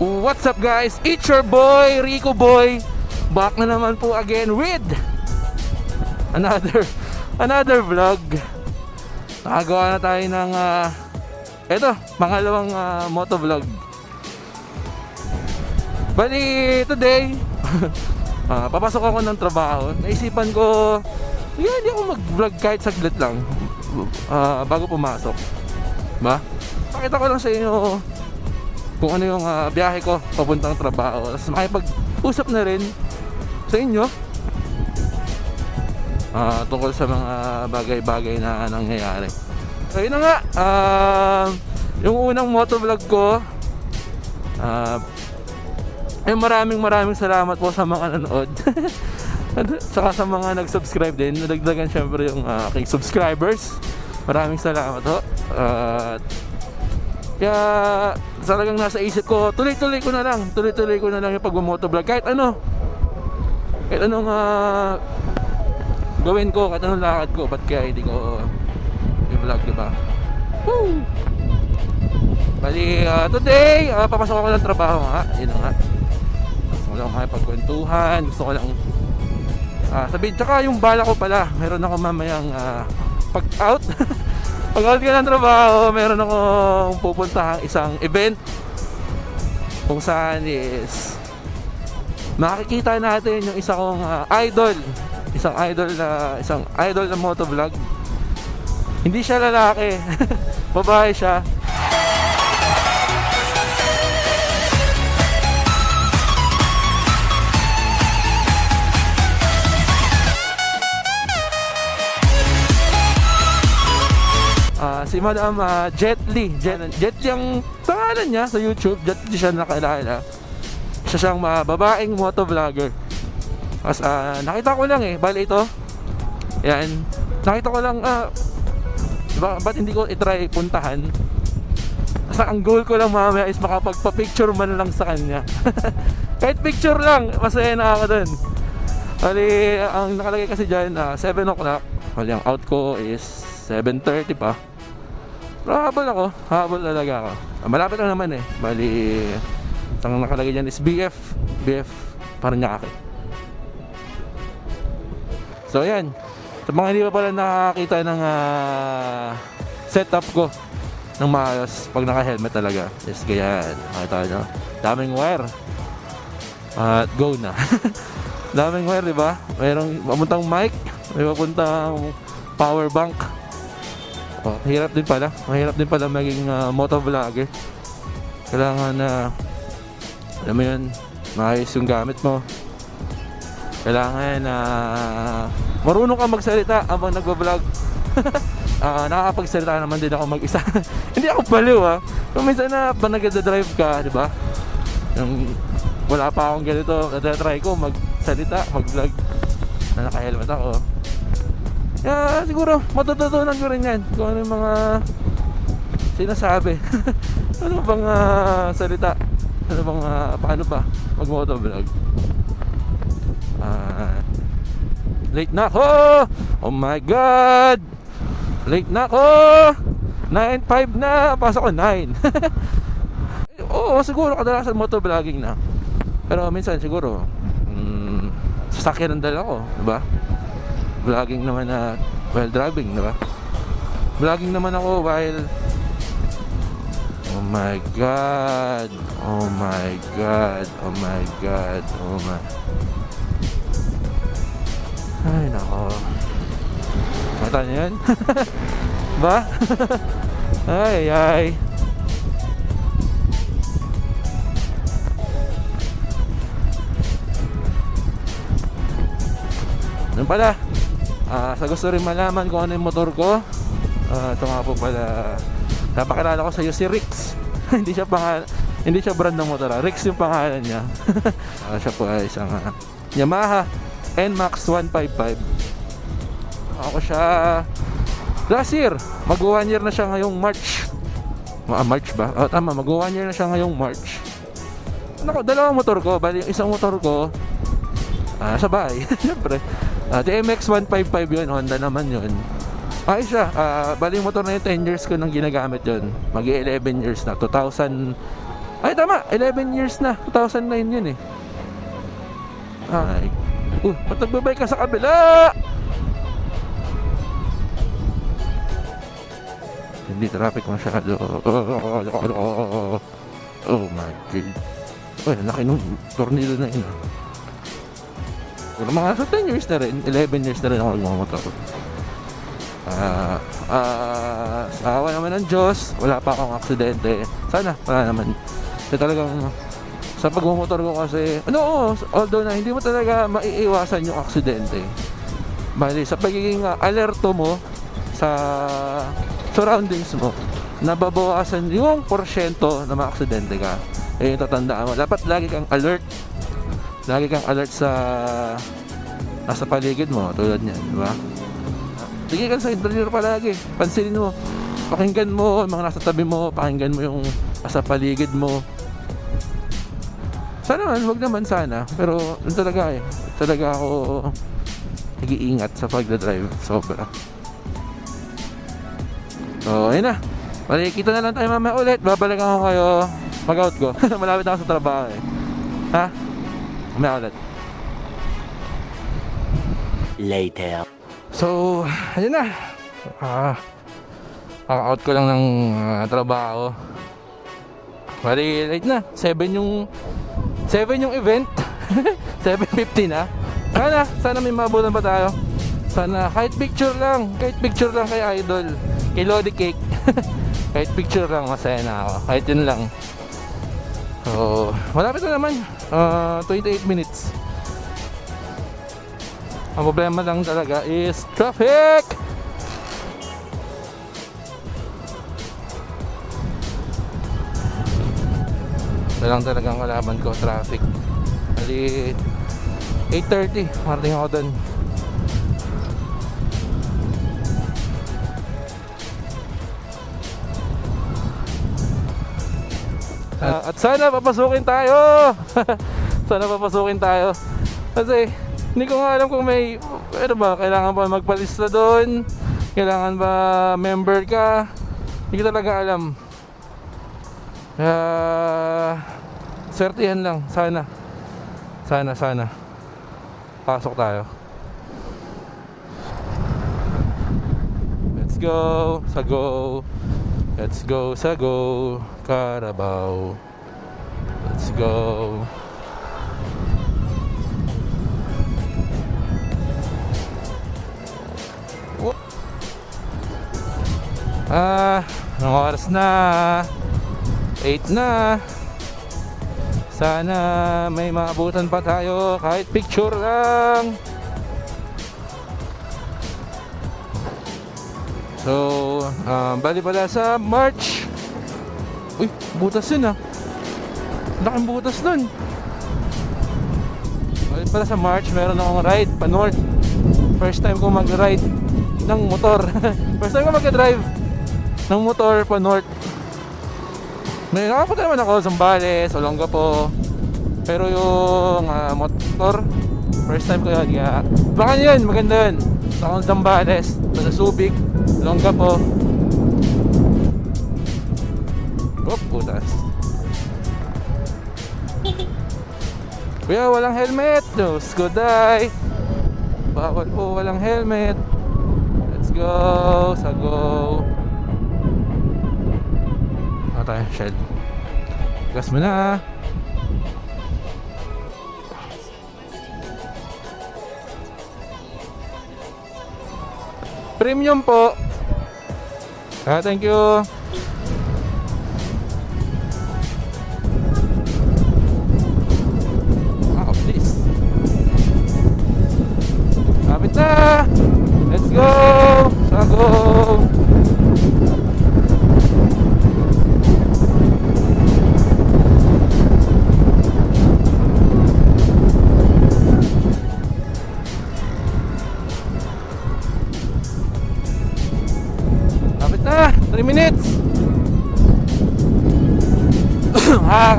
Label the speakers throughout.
Speaker 1: What's up guys? It's your boy, Rico Boy. Back na naman po again with another another vlog. Nakagawa na tayo ng ah, eto, pangalawang uh, moto vlog. Bali, today, ah, papasok ako ng trabaho. Naisipan ko, yeah, hindi ako mag-vlog kahit saglit lang ah, bago pumasok. Ba? Pakita ko lang sa inyo kung ano yung ah, biyahe ko papuntang trabaho. Tapos makipag-usap na rin sa inyo ah, tungkol sa mga bagay-bagay na nangyayari. So yun nga, ah, yung unang motovlog ko, ah, eh maraming maraming salamat po sa mga nanood. Saka sa mga nag-subscribe din, nadagdagan syempre yung ah, aking subscribers. Maraming salamat ho. At kaya talagang nasa isip ko, tuloy-tuloy ko na lang, tuloy-tuloy ko na lang yung pagmamotovlog. Kahit ano, kahit anong ah, gawin ko, kahit anong lakad ko, ba't kaya hindi ko i-vlog, di ba? Bali, ah, today, ah, papasok ako ng trabaho nga, yun nga. Gusto ko lang makipagkwentuhan, gusto ko lang ah, sabihin, tsaka yung bala ko pala, meron ako mamayang ah, pag-out. Pag-out ka ng trabaho, meron akong pupuntahang isang event kung saan is makikita natin yung isa kong ah, idol. Isang idol na isang idol na motovlog. Hindi siya lalaki. Babae siya si Madam ah, Jet Li. Jet, Jet Li ang pangalan niya sa YouTube. Jet Li siya nakilala. Siya siyang ah, babaeng motovlogger. As ah, nakita ko lang eh, bali ito. Yan. Nakita ko lang ah ba, ba't hindi ko i-try puntahan? Basta ang goal ko lang mamaya is makapagpa-picture man lang sa kanya. Kahit picture lang, masaya na ako dun. Bali, ang nakalagay kasi dyan, ah, 7 o'clock. Bali, ang out ko is 7.30 pa. Habol ako, habol talaga ako. Malapit lang naman eh. Bali, ang nakalagay dyan is BF. BF Paranaque. So ayan. Sa mga hindi pa pala nakakita ng ah, setup ko ng maayos pag naka-helmet talaga. Yes, ganyan. Makita nyo. Daming wire. At go na. Daming wire, di ba? Mayroong papuntang mic, may papuntang power bank. Oh, hirap din pala. Mahirap din pala maging uh, motovlogger. Kailangan na alam mo yun, maayos yung gamit mo. Kailangan na marunong ka magsalita habang nagbablog. Ah, nakakapagsalita naman din ako mag-isa. Hindi ako baliw ah. Kung minsan na pa nagda-drive ka, di ba? Yung wala pa akong ganito, nagda-try ko magsalita, mag-vlog na naka-helmet ako. Kaya siguro matututunan ko rin yan kung ano yung mga sinasabi. ano bang ah, salita? Ano bang ah, paano ba mag-motovlog? Ah, late na ako! Oh my God! Late na ako! 9.5 na! Pasok ko 9. Oo, siguro kadalasan motovlogging na. Pero minsan siguro, mm, sasakyan ng dala ko, di ba? Vlogging naman na while driving, di ba? Vlogging naman ako while Oh my god. Oh my god. Oh my god. Oh my. Ay nako. Mata niyo yan? ba? ay ay. Ano pala? Ah, sa gusto rin malaman kung ano yung motor ko, ah, ito nga po pala, napakilala ko sa iyo si Rix. hindi siya pangalan, hindi siya brand ng motor. ah. Rix yung pangalan niya. Ah, siya po ay isang ah, Yamaha NMAX 155. Ako siya last year. Mag one year na siya ngayong March. Ah, March ba? Oh, tama, mag one year na siya ngayong March. Nako, dalawang motor ko. Bali, yung isang motor ko, ah, sa bahay. Siyempre. Ah, TMX 155 yun. Honda naman yun. Ayos siya. Ah, bali motor na yun, 10 years ko nang ginagamit yun. mag 11 years na. 2000 Ay, tama. 11 years na. 2009 yun eh. Ay. Uh, ba't nagbabay ka sa kabila? Hindi traffic masyado. Oh my god. Ang laki nung tornado na yun. Mga sa 10 years na rin, 11 years na rin ako nagmamotor. Ah, ah, sa awa naman ng Diyos, wala pa akong aksidente. Sana, wala naman. Kasi talagang sa pagmumotor ko kasi, ano, although na hindi mo talaga maiiwasan yung aksidente. Bali, sa pagiging alerto mo sa surroundings mo, nababawasan yung porsyento na maaksidente ka. Eh, tatandaan mo. Dapat lagi kang alert. Lagi kang alert sa nasa paligid mo, tulad niyan, di ba? Sige ka sa interior palagi. Pansinin mo. Pakinggan mo mga nasa tabi mo. Pakinggan mo yung nasa paligid mo. Sana man, wag naman sana. Pero yun talaga eh. Talaga ako nag-iingat sa pagdadrive. Sobra. So, ayun na. Bali, kita na lang tayo mamaya ulit. Babalikan ko kayo. Mag-out ko. Malapit ako sa trabaho eh. Ha? Mamaya ulit.
Speaker 2: Later.
Speaker 1: So, ayun na. Ah, out ko lang ng ah, trabaho. Bali, late na. 7 yung 7 yung event. 7.50 na. Sana, sana may mabutan pa tayo. Sana kahit picture lang, kahit picture lang kay Idol, kay Lodi Cake. kahit picture lang, masaya na ako. Kahit yun lang. So, malapit na naman. Ah, 28 minutes. Ang problema lang talaga is traffic! Ito lang talagang kalaban ko, traffic. Bali, 8.30, marating ako doon. Ah, at sana papasukin tayo! sana papasukin tayo. Kasi hindi ko nga alam kung may ano ba, kailangan ba magpalista doon? Kailangan ba member ka? Hindi ko talaga alam. Kaya swertihan lang, sana. Sana, sana. Pasok tayo. Let's go, sa go. Let's go, sa go. Carabao. Let's go. Ah, anong oras na? 8 na. Sana may maabutan pa tayo kahit picture lang. So, um, bali pala sa March. Butas yun ah. Laking butas nun. Bali pala sa March, meron akong ride pa north. First time ko mag-ride ng motor. First time ko mag-drive ng motor pa north. May nakapunta naman ako Zambales, Olongapo. Pero yung ah, motor, first time ko yun. Kaya, baka yun, maganda yun. Sa Zambales, sa Subic, Olongapo. Kuya, walang helmet. Diyos ko, die. Bawal po, walang helmet. Let's go, sa go. Ano tayo. Gas mo na. Premium po. Ah, thank you.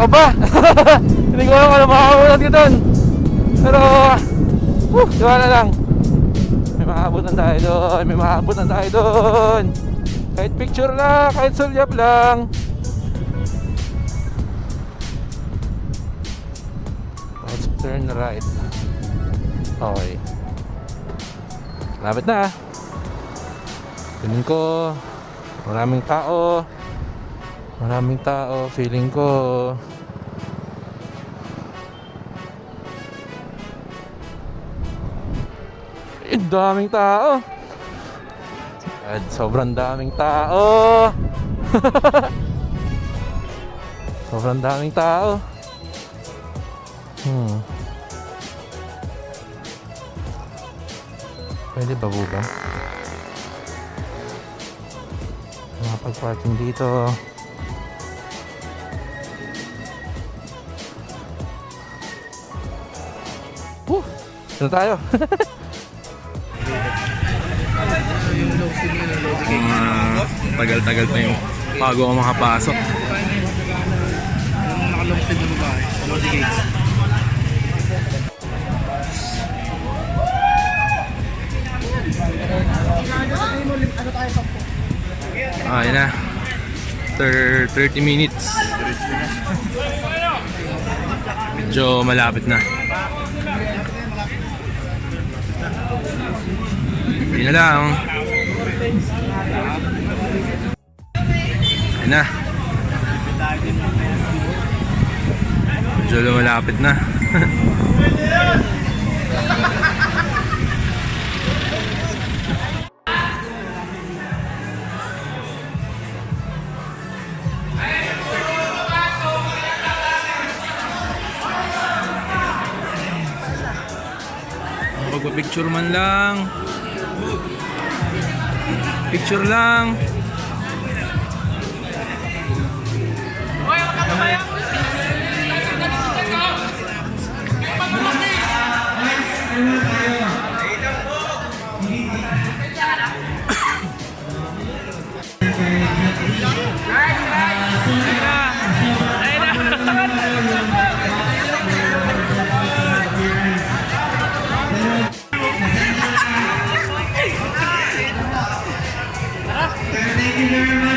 Speaker 1: Nakakaba! Hindi ko alam kung ano makakamulat ko doon. Pero, uh, tiwala lang. May makakabutan tayo doon. May makakabutan tayo doon. Kahit picture lang, kahit sulyap lang. Turn right. Okay. Lapit na. Feeling ko, maraming tao. Maraming tao. Feeling ko, Eh, daming tao. At sobrang daming tao. sobrang daming tao. Hmm. Pwede ba buga? Makapag-parking dito. Woo! Sino tayo?
Speaker 3: mga tagal-tagal pa yung bago ako makapasok.
Speaker 4: Yung nakalungkod na babae sa Gates.
Speaker 3: Ah, yun na. Thir 30 minutes. Medyo malapit na. Hindi na lang. Yun na. Medyo lumalapit na. Magpa-picture man lang. Picture lang. you very much.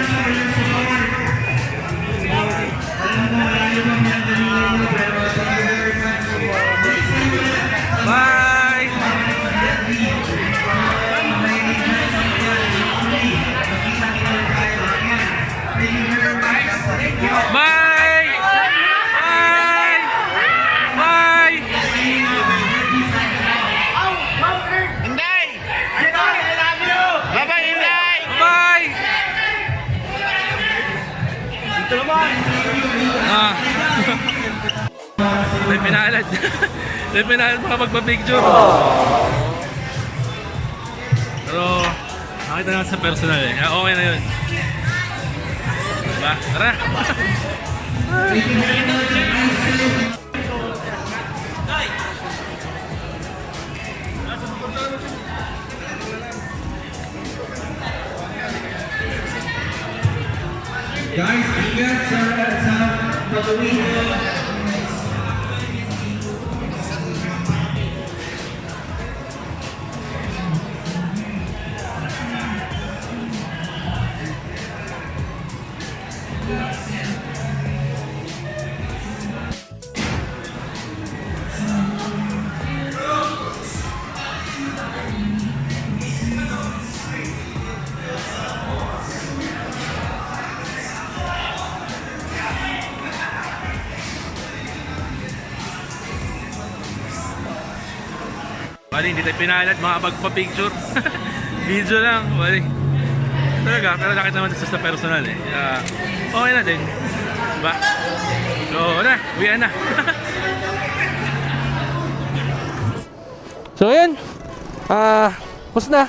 Speaker 3: May pinalad. May pinalad makapagpa-picture. Pero, nakita natin sa personal eh. Kaya okay na yun. Diba? Tara!
Speaker 5: Guys, ingat sa pag-uwi.
Speaker 3: Bali, hindi tayo pinalad makapagpa-picture. Video lang, bali. Talaga, pero nakita naman sa personal eh. Kaya, okay na din. Diba? So, na, uwian na.
Speaker 1: So yun. Ah, pus na.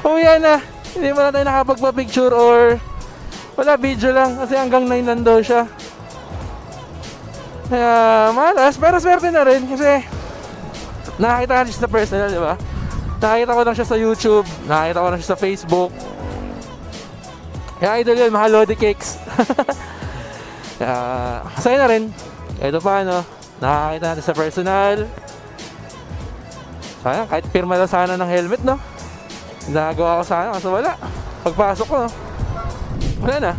Speaker 1: Uwi na. Hindi pa na tayo nakapagpa-picture or wala video lang kasi hanggang 9 lang daw siya. Kaya malas, pero swerte na rin kasi nakakita ka siya sa personal, di ba? Nakakita ko lang siya sa YouTube, nakakita ko lang siya sa Facebook. Kaya idol yun, mga Lodi Cakes. Kaya masaya na rin. Ito pa ano, nakakita natin sa personal. Sayang, kahit pirma lang sana ng helmet, no? Nagawa ko sana, kaso wala. Pagpasok ko, no? Wala na.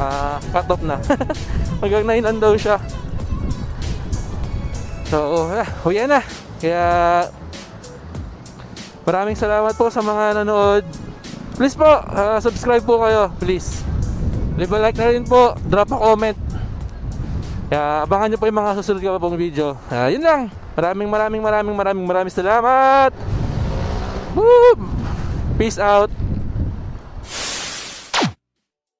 Speaker 1: Ah, cut off na. Hanggang 9 lang daw siya. So, ah, huya na. Kaya, maraming salamat po sa mga nanood. Please po, ah, subscribe po kayo. Please. Leave a like na rin po. Drop a comment. Kaya abangan nyo po yung mga susunod ko pong video. Ah, yun lang. Maraming maraming maraming maraming maraming salamat. Woo! Peace out.